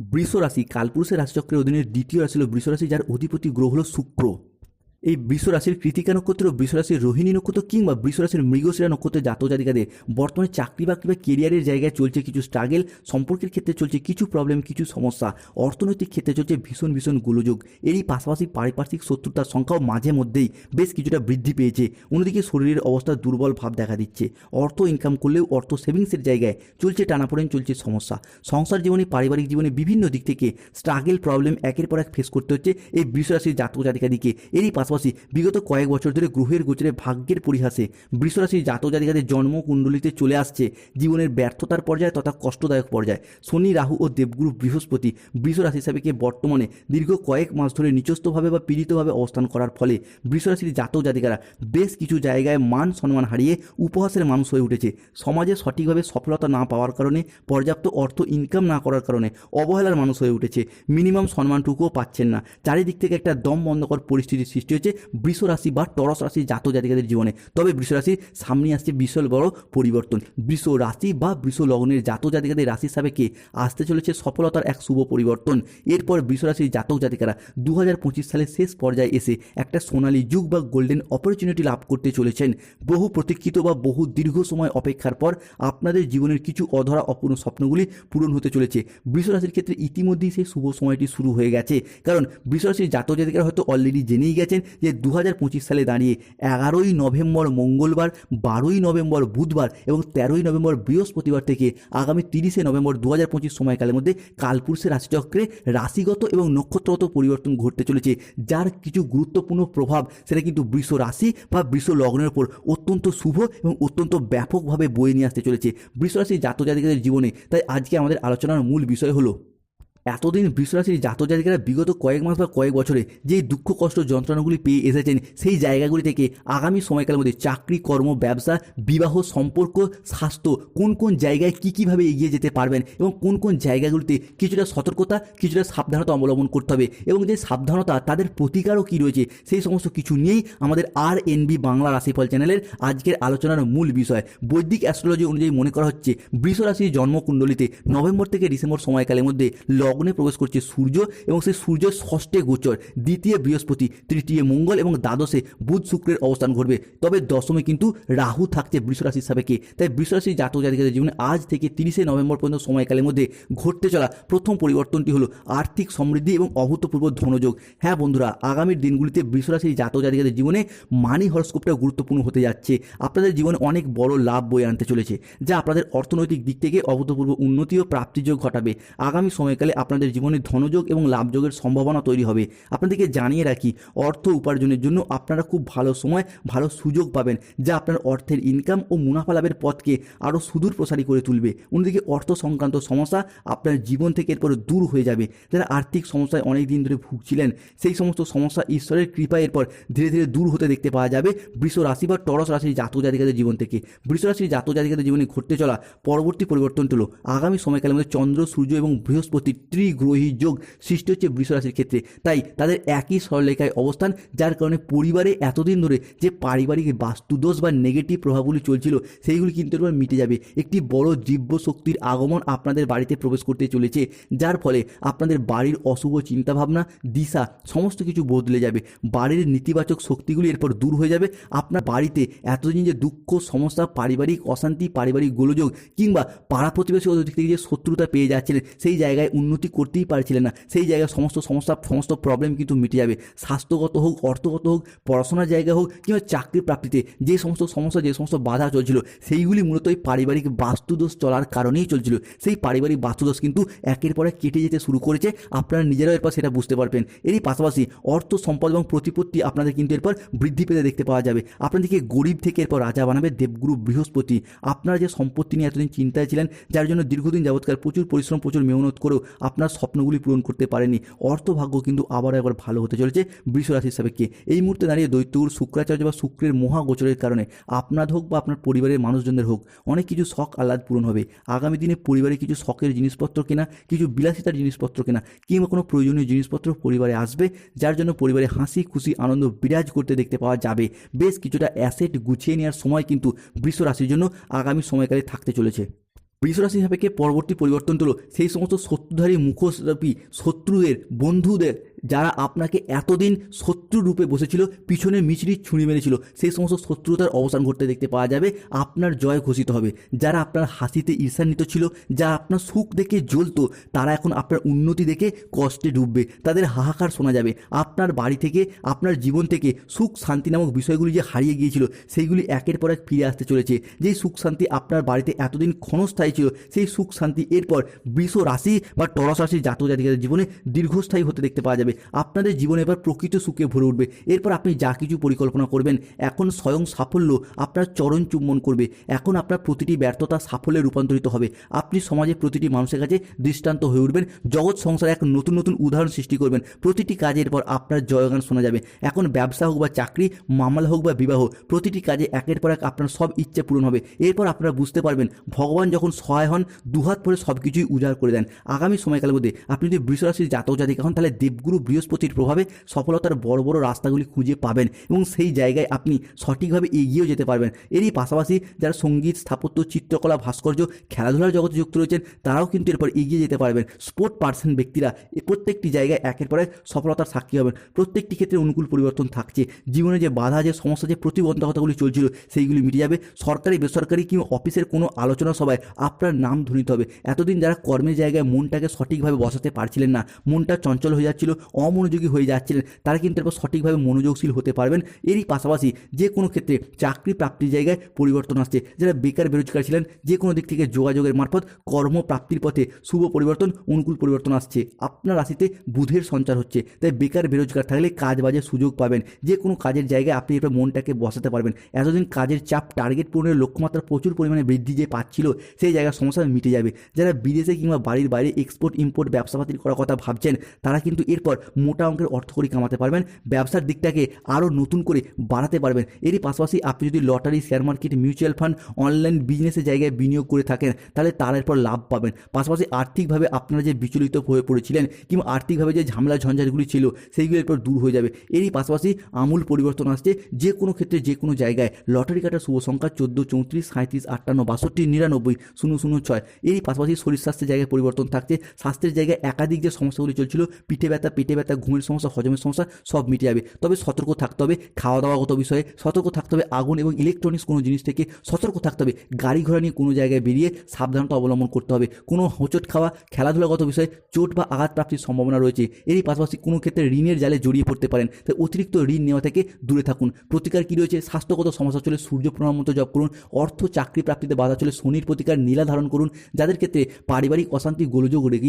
বৃষ রাশি কালপুরুষের রাশিচক্রের অধীনে দ্বিতীয় রাশি হল বৃষ রাশি যার অধিপতি গ্রহ হল শুক্র। এই বৃষ রাশির কৃতিকা নক্ষত্র বৃষ রাশির রোহিণী নক্ষত্র কিংবা বৃষ রাশির মৃগশিরা নক্ষত্রের জাতক জাতিকাদের বর্তমানে চাকরি বাকরি বা কেরিয়ারের জায়গায় চলছে কিছু স্ট্রাগেল সম্পর্কের ক্ষেত্রে চলছে কিছু প্রবলেম কিছু সমস্যা, অর্থনৈতিক ক্ষেত্রে চলছে ভীষণ ভীষণ গোলযোগ। এরই পাশাপাশি পারিপার্শ্বিক শত্রুতার সংখ্যাও মাঝে মধ্যেই বেশ কিছুটা বৃদ্ধি পেয়েছে। অন্যদিকে শরীরের অবস্থা দুর্বল ভাব দেখা দিচ্ছে। অর্থ ইনকাম করলেও অর্থ সেভিংসের জায়গায় চলছে টানাপোড়েন, চলছে সমস্যা। সংসার জীবনে, পারিবারিক জীবনে বিভিন্ন দিক থেকে স্ট্রাগেল প্রবলেম একের পর এক ফেস করতে হচ্ছে এই বৃষ রাশির জাতক জাতিকাদিকে। এরই পাশাপাশি বিগত কয়েক বছর ধরে গ্রহের গোচরে ভাগ্যের পরিহাসে। বৃষ রাশির জাতক জাতিকাদের জন্ম কুণ্ডলিতে চলে আসছে জীবনের ব্যর্থতার পর্যায়ে তথা কষ্টদায়ক পর্যায়ে। শনি, রাহু ও দেবগুরু বৃহস্পতি বৃষ রাশি হিসাবে বর্তমানে দীর্ঘ কয়েক মাস ধরে নিচস্থভাবে বা পীড়িতভাবে অবস্থান করার ফলে বৃষ রাশির জাতক জাতিকারা বেশ কিছু জায়গায় মান সম্মান হারিয়ে উপহাসের মানুষ হয়ে উঠেছে। সমাজে সঠিকভাবে সফলতা না পাওয়ার কারণে, পর্যাপ্ত অর্থ ইনকাম না করার কারণে অবহেলার মানুষ হয়ে উঠেছে। মিনিমাম সম্মানটুকুও পাচ্ছেন না। চারিদিক থেকে একটা দম বন্ধকর পরিস্থিতির সৃষ্টি হচ্ছে বৃষ রাশি বা টরস রাশি জাত জাতিকাদের জীবনে। তবে বৃষ রাশির সামনে আসছে বিশাল বড় পরিবর্তন। বৃষ রাশি বা বৃষ লগ্নের জাতক জাতিকাদের রাশি হিসাবে সাবেকে আসতে চলেছে সফলতার এক শুভ পরিবর্তন। এরপর বৃষ রাশির জাতক জাতিকারা দু হাজার পঁচিশ সালের শেষ পর্যায়ে এসে একটা সোনালী যুগ বা গোল্ডেন অপরচুনিটি লাভ করতে চলেছেন। বহু প্রতীক্ষিত বা বহু দীর্ঘ সময় অপেক্ষার পর আপনাদের জীবনের কিছু অধরা অপূর্ণ স্বপ্নগুলি পূরণ হতে চলেছে। বৃষ রাশির ক্ষেত্রে ইতিমধ্যেই সেই শুভ সময়টি শুরু হয়ে গেছে। কারণ বৃষ রাশির জাতক জাতিকারা হয়তো অলরেডি জেনেই গেছেন যে দু হাজার পঁচিশ সালে দাঁড়িয়ে এগারোই নভেম্বর মঙ্গলবার, বারোই নভেম্বর বুধবার এবং তেরোই নভেম্বর বৃহস্পতিবার থেকে আগামী তিরিশে নভেম্বর দু হাজার পঁচিশ সময়কালের মধ্যে কালপুরুষের রাশিচক্রে রাশিগত এবং নক্ষত্রগত পরিবর্তন ঘটতে চলেছে, যার কিছু গুরুত্বপূর্ণ প্রভাব সেটা কিন্তু বৃষ রাশি বা বৃষ লগ্নের উপর অত্যন্ত শুভ এবং অত্যন্ত ব্যাপকভাবে বয়ে নিয়ে আসতে চলেছে। বৃষ রাশির জাতজাতিকাদের জীবনে, তাই আজকে আমাদের আলোচনার মূল বিষয় হলো এতদিন বৃষরাশির জাতক জাতিকারা বিগত কয়েক মাস বা কয়েক বছরে যে দুঃখ, কষ্ট, যন্ত্রণাগুলি পেয়ে এসেছেন, সেই জায়গাগুলি থেকে আগামী সময়কালের মধ্যে চাকরি, কর্ম, ব্যবসা, বিবাহ, সম্পর্ক, স্বাস্থ্য, কোন কোন জায়গায় কী কীভাবে এগিয়ে যেতে পারবেন এবং কোন কোন জায়গাগুলিতে কিছুটা সতর্কতা, কিছুটা সাবধানতা অবলম্বন করতে হবে এবং যে সাবধানতা, তাদের প্রতিকারও কী রয়েছে, সেই সমস্ত কিছু নিয়েই আমাদের আর এনবি বাংলা রাশিফল চ্যানেলের আজকের আলোচনার মূল বিষয়। বৈদিক অ্যাস্ট্রোলজি অনুযায়ী মনে করা হচ্ছে বৃষ রাশির জন্মকুণ্ডলিতে নভেম্বর থেকে ডিসেম্বর সময়কালের মধ্যে লগ্নে প্রবেশ করছে সূর্য এবং সেই সূর্যের ষষ্ঠে গোচর, দ্বিতীয় বৃহস্পতি, তৃতীয় মঙ্গল এবং দ্বাদশে বুধ শুক্রের অবস্থান ঘটবে। তবে দশমে কিন্তু রাহু থাকছে বৃষরাশির সাবেকে তাই বৃষরাশির জাতক জাতিকাদের জীবনে আজ থেকে তিরিশে নভেম্বর পর্যন্ত সময়কালের মধ্যে ঘটতে চলা প্রথম পরিবর্তনটি হলো আর্থিক সমৃদ্ধি এবং অভূতপূর্ব ধনযোগ। হ্যাঁ বন্ধুরা আগামীর দিনগুলিতে বৃষরাশির জাতক জাতিকাদের জীবনে মানি হরস্কোপটা গুরুত্বপূর্ণ হতে যাচ্ছে। আপনাদের জীবনে অনেক বড় লাভ বয়ে আনতে চলেছে, যা আপনাদের অর্থনৈতিক দিক থেকে অভূতপূর্ব উন্নতি ও প্রাপ্তিযোগ ঘটাবে। আগামী সময়কালে আপনাদের জীবনে ধনযোগ এবং লাভযোগের সম্ভাবনা তৈরি হবে। আপনাদেরকে জানিয়ে রাখি, অর্থ উপার্জনের জন্য আপনারা খুব ভালো সময়, ভালো সুযোগ পাবেন, যা আপনার অর্থের ইনকাম ও মুনাফা লাভের পথকে আরও সুদূর প্রসারী করে তুলবে। অন্যদিকে অর্থ সংক্রান্ত সমস্যা আপনার জীবন থেকে এরপর দূর হয়ে যাবে। যারা আর্থিক সমস্যায় অনেক দিন ধরে ভুগছিলেন, সেই সমস্ত সমস্যা ঈশ্বরের কৃপায় এরপর ধীরে ধীরে দূর হতে দেখতে পাওয়া যাবে বৃষ রাশি বা টরস রাশির জাতক জাতিকাদের জীবন থেকে। বৃষ রাশির জাতক জাতিকাদের জীবনে ঘটতে চলা পরবর্তী পরিবর্তন হলো আগামী সময়কালের মধ্যে চন্দ্র, সূর্য এবং বৃহস্পতি ত্রিগ্রহী যোগ সৃষ্টি হচ্ছে বৃষ রাশির ক্ষেত্রে। তাই তাদের একই সরলেখায় অবস্থান, যার কারণে পরিবারে এতদিন ধরে যে পারিবারিক বাস্তুদোষ বা নেগেটিভ প্রভাবগুলি চলছিল, সেইগুলি কিন্তু এবার মিটে যাবে। একটি বড় দিব্য শক্তির আগমন আপনাদের বাড়িতে প্রবেশ করতে চলেছে, যার ফলে আপনাদের বাড়ির অশুভ চিন্তাভাবনা, দিশা, সমস্ত কিছু বদলে যাবে। বাড়ির নেতিবাচক শক্তিগুলি এরপর দূর হয়ে যাবে। আপনার বাড়িতে এতদিন যে দুঃখ, সমস্যা, পারিবারিক অশান্তি, পারিবারিক গোলযোগ কিংবা পাড়া প্রতিবেশী দিক থেকে যে শত্রুতা পেয়ে যাচ্ছিলেন সেই জায়গায় উন্নতি করতেই পারছিলেন না। সেই জায়গায় সমস্ত সমস্যা, সমস্ত প্রবলেম কিন্তু মিটে যাবে। স্বাস্থ্যগত হোক, অর্থগত হোক, পড়াশোনার জায়গা হোক কিংবা চাকরি প্রাপ্তিতে যে সমস্ত সমস্যা, যে সমস্ত বাধা চলছিল, সেইগুলি মূলত এই পারিবারিক বাস্তুদোষ চলার কারণেই চলছিল। সেই পারিবারিক বাস্তুদোষ কিন্তু একের পরে কেটে যেতে শুরু করেছে। আপনারা নিজেরাও এরপর সেটা বুঝতে পারবেন। এরই পাশাপাশি অর্থ, সম্পদ এবং প্রতিপত্তি আপনাদের কিন্তু এরপর বৃদ্ধি পেতে দেখতে পাওয়া যাবে। আপনাদেরকে গরিব থেকে এরপর রাজা বানাবে দেবগুরু বৃহস্পতি। আপনারা যে সম্পত্তি নিয়ে এতদিন চিন্তায় ছিলেন, যার জন্য দীর্ঘদিন যাবৎকার প্রচুর পরিশ্রম, প্রচুর মেহনত করেও আপনার স্বপ্নগুলি পূরণ করতে পারেনি। অর্থভাগ্য কিন্তু আবারও একবার ভালো হতে চলেছে বৃষ রাশির সাপেক্ষে এই মুহূর্তে দাঁড়িয়ে দৈত্যগুরু শুক্রাচার্য বা শুক্রের মহাগোচরের কারণে আপনার হোক বা আপনার পরিবারের মানুষজনদের হোক, অনেক কিছু শখ আহ্লাদ পূরণ হবে। আগামী দিনে পরিবারে কিছু শখের জিনিসপত্র কেনা, কিছু বিলাসিতার জিনিসপত্র কেনা কিংবা কোনো প্রয়োজনীয় জিনিসপত্র পরিবারে আসবে, যার জন্য পরিবারে হাসি, খুশি, আনন্দ বিরাজ করতে দেখতে পাওয়া যাবে। বেশ কিছুটা অ্যাসেট গুছিয়ে নেওয়ার সময় কিন্তু বৃষ রাশির জন্য আগামী সময়কালে থাকতে চলেছে। বৃষরাশি সাপেক্ষে পরবর্তী পরিবর্তন হলো সেই সমস্ত শত্রুধারী মুখোশরূপী শত্রুদের বন্ধুদের যারা আপনাকে এতদিন শত্রু রূপে বসেছিল, পিছনে মিচড়ি ছুঁড়ি মেরেছিল সেই সমস্ত শত্রুতার অবসান ঘটতে দেখতে পাওয়া যাবে, আপনার জয় ঘোষিত হবে। যারা আপনার হাসিতে ঈর্ষান্বিত ছিল, যারা আপনার সুখ দেখে জ্বলতো, তারা এখন আপনার উন্নতি দেখে কষ্টে ডুববে। তাদের হাহাকার শোনা যাবে। আপনার বাড়ি থেকে, আপনার জীবন থেকে সুখ শান্তি নামক বিষয়গুলি যে হারিয়ে গিয়েছিল, সেইগুলি একের পর এক ফিরে আসতে চলেছে। যেই সুখ শান্তি আপনার বাড়িতে এতদিন ক্ষণস্থায়ী ছিল, সেই সুখ শান্তি এরপর বৃষ রাশি বা টরস রাশির জাতক জাতিকাদের জীবনে দীর্ঘস্থায়ী হতে দেখতে পাওয়া যাবে। আপনাদের জীবনে এবার প্রকৃত সুখে ভরে উঠবে। এরপর আপনি যা কিছু পরিকল্পনা করবেন, এখন স্বয়ং সাফল্য আপনার চরণ চুম্বন করবে। এখন আপনার প্রতিটি ব্যর্থতা সাফল্যে রূপান্তরিত হবে। আপনি সমাজে প্রতিটি মানুষের কাছে দৃষ্টান্ত হয়ে উঠবেন। জগৎ সংসারে এক নতুন নতুন উদাহরণ সৃষ্টি করবেন। প্রতিটি কাজের পর আপনার জয়গান শোনা যাবে। এখন ব্যবসা হোক বা চাকরি, মামলা হোক বা বিবাহ, প্রতিটি কাজে একের পর এক আপনার সব ইচ্ছে পূরণ হবে। এরপর আপনারা বুঝতে পারবেন, ভগবান যখন সহায় হন, দুহাত পরে সব কিছুই উজাড় করে দেন। আগামী সময়কালের মধ্যে আপনি যদি বৃষরাশির জাতক জাতিকা হন, তাহলে দেবগুরু বৃহস্পতির প্রভাবে সফলতার বড় বড় রাস্তাগুলি খুঁজে পাবেন এবং সেই জায়গায় আপনি সঠিকভাবে এগিয়েও যেতে পারবেন। এরই পাশাপাশি যারা সংগীত, স্থাপত্য, চিত্রকলা, ভাস্কর্য, খেলাধুলার জগতে যুক্ত রয়েছেন, তারাও কিন্তু এরপর এগিয়ে যেতে পারবেন। স্পোর্ট পার্সন ব্যক্তিরা প্রত্যেকটি জায়গায় একের পর সফলতার সাক্ষী হবেন। প্রত্যেকটি ক্ষেত্রে অনুকূল পরিবর্তন থাকছে। জীবনে যে বাধা, যে সমস্যা, যে প্রতিবন্ধকতাগুলি চলছিল, সেইগুলি মিটে যাবে। সরকারি, বেসরকারি কিংবা অফিসের কোনো আলোচনা সভায় আপনার নাম ধ্বনিত হবে। এতদিন যারা কর্মের জায়গায় মনটাকে সঠিকভাবে বসাতে পারছিলেন না, মনটা চঞ্চল হয়ে যাচ্ছিল অমনোযোগী হয়ে যাচ্ছিলেন, তারা কিন্তু এরপর সঠিকভাবে মনোযোগশীল হতে পারবেন। এরই পাশাপাশি যে কোনো ক্ষেত্রে চাকরি প্রাপ্তির জায়গায় পরিবর্তন আসছে। যারা বেকার বেরোজগার ছিলেন, যে কোনো দিক থেকে যোগাযোগের মারফত কর্মপ্রাপ্তির পথে শুভ পরিবর্তন, অনুকূল পরিবর্তন আসছে। আপনার রাশিতে বুধের সঞ্চার হচ্ছে, তাই বেকার বেরোজগার থাকলে কাজ বাজে সুযোগ পাবেন। যে কোনো কাজের জায়গায় আপনি এরপর মনটাকে বসাতে পারবেন। এতদিন কাজের চাপ, টার্গেট পূরণের লক্ষ্যমাত্রা প্রচুর পরিমাণে বৃদ্ধি যে পাচ্ছিল, সেই জায়গার সমস্যা মিটে যাবে। যারা বিদেশে কিংবা বাড়ির বাইরে এক্সপোর্ট ইম্পোর্ট ব্যবসাপাতির করার কথা ভাবছেন, তারা কিন্তু এরপর মোটা অঙ্কের অর্থকরী কামাতে পারবেন। ব্যবসার দিকটাকে আরও নতুন করে বাড়াতে পারবেন। এরই পাশাপাশি আপনি যদি lottery share market mutual fund online বিজনেসের জায়গায় বিনিয়োগ করে থাকেন, তাহলে তার এরপর লাভ পাবেন। পাশাপাশি আর্থিকভাবে আপনারা যে বিচলিত হয়ে পড়েছিলেন কিংবা আর্থিকভাবে যে ঝামেলা ঝঞ্ঝাটগুলি ছিল, সেইগুলো এরপর দূর হয়ে যাবে। এরই পাশাপাশি আমূল পরিবর্তন আসছে। যে কোনো ক্ষেত্রে যে কোনো জায়গায় লটারি কাটার শুভ সংখ্যা চোদ্দ, চৌত্রিশ সাঁত্রিশ আটান্ন, বাষট্টি, নিরানব্বই, শূন্য শূন্য, ছয়। এরই পাশাপাশি শরীর স্বাস্থ্যের জায়গায় পরিবর্তন থাকছে। স্বাস্থ্যের জায়গায় একাধিক যে সমস্যাগুলি চলছিল, পিঠে ব্যথা পেটে ব্যথা ঘুমের সমস্যা, হজমের সমস্যা, সব মিটে যাবে। তবে সতর্ক থাকতে হবে খাওয়া দাওয়াগত বিষয়ে। সতর্ক থাকতে হবে আগুন এবং ইলেকট্রনিক্স কোনো জিনিস থেকে। সতর্ক থাকতে হবে গাড়ি ঘোড়া নিয়ে কোনো জায়গায় বেরিয়ে সাবধানতা অবলম্বন করতে হবে। কোনো হোঁচট খাওয়া, খেলাধুলাগত বিষয়ে চোট বা আঘাত প্রাপ্তির সম্ভাবনা রয়েছে। এরই পাশাপাশি কোনো ক্ষেত্রে ঋণের জালে জড়িয়ে পড়তে পারেন। তাই অতিরিক্ত ঋণ নেওয়া থেকে দূরে থাকুন। প্রতিকার কী রয়েছে? স্বাস্থ্যগত সমস্যা চলে সূর্য প্রণাম মতো জপ করুন। অর্থ চাকরি প্রাপ্তিতে বাধা চলে শনির প্রতিকার নীলা ধারণ করুন। যাদের ক্ষেত্রে পারিবারিক অশান্তি, গোলযোগ রেগিয়ে